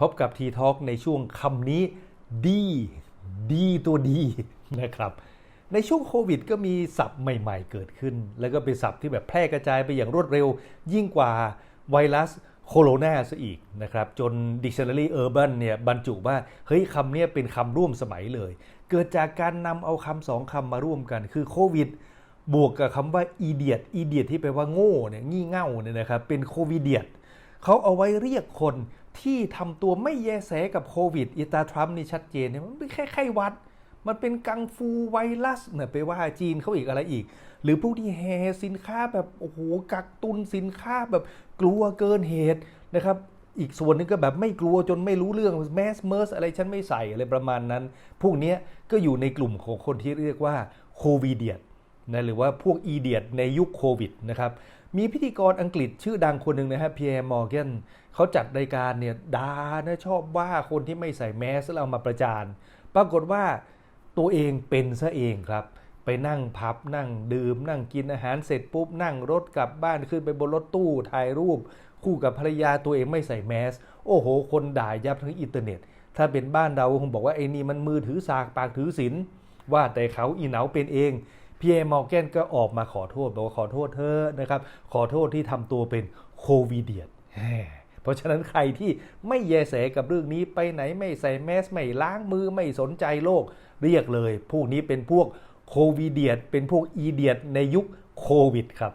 พบกับทีท a l k ในช่วงคำนี้ดีดีตัวดีนะครับ ในช่วงโควิดก็มีศัพท์ใหม่ๆเกิดขึ้น แล้วก็เป็นศัพท์ที่แบบแพร่กระจายไปอย่างรวดเร็ว ยิ่งกว่าไวรัสโคโรนาซะอีกนะครับ จน Dictionary Urban เนี่ยบรรจุว่า เฮ้ยคำนี้เป็นคำร่วมสมัยเลย เกิดจากการนำเอาคำสองคำมาร่วมกันคือโควิดบวกกับคำว่า idiot idiot ที่แปลว่าโง่เนี่ยงี่เง่าเนี่ยนะครับเป็นโควิดเดียตเขาเอาไว้เรียกคน ที่ทำตัวไม่แยแสกับโควิดอีตาทรัมป์นี่ชัดเจนเนี่ยมันไม่แค่ไข้หวัด มันเป็นกังฟูไวรัสเนี่ยไปว่าจีนเขาอีกอะไรอีก หรือพวกที่แห่สินค้าแบบโอ้โหกักตุนสินค้าแบบกลัวเกินเหตุนะครับอีกส่วนหนึงก็แบบไม่กลัวจนไม่รู้เรื่องแมสเมอร์สอะไรฉันไม่ใส่อะไรประมาณนั้น พวกนี้ก็อยู่ในกลุ่มของคนที่เรียกว่าโควิดเดีย นะหรือว่าพวกอีเดียดในยุคโควิดนะครับมีพิธีกรอังกฤษชื่อดังคนหนึ่งนะฮะเพียร์มอร์แกนเขาจัดรายการเนี่ยดานะชอบว่าคนที่ไม่ใส่แมสแล้วเอามาประจาน ปรากฏว่าตัวเองเป็นซะเองครับ ไปนั่งพับนั่งดื่ม นั่งกินอาหารเสร็จปุ๊บ นั่งรถกลับบ้านขึ้นไปบนรถตู้ถ่ายรูป คู่กับภรรยาตัวเองไม่ใส่แมส โอ้โห คนด่ายับทั้งอินเทอร์เน็ต ถ้าเป็นบ้านเราคงบอกว่าไอ้นี่มันมือถือสากปากถือศีลว่าแต่เขาอีเหนาเป็นเอง พีเอมอร์แกนก็ออกมาขอโทษบอกว่าขอโทษเธอนะครับขอโทษที่ทำตัวเป็นโควิดเดียดเพราะฉะนั้นใครที่ไม่แยแสกับเรื่องนี้ไปไหนไม่ใส่แมสไม่ล้างมือไม่สนใจโลก เรียกเลย พวกนี้เป็นพวกโควิดเดียดเป็นพวกอีเดียดในยุคโควิดครับ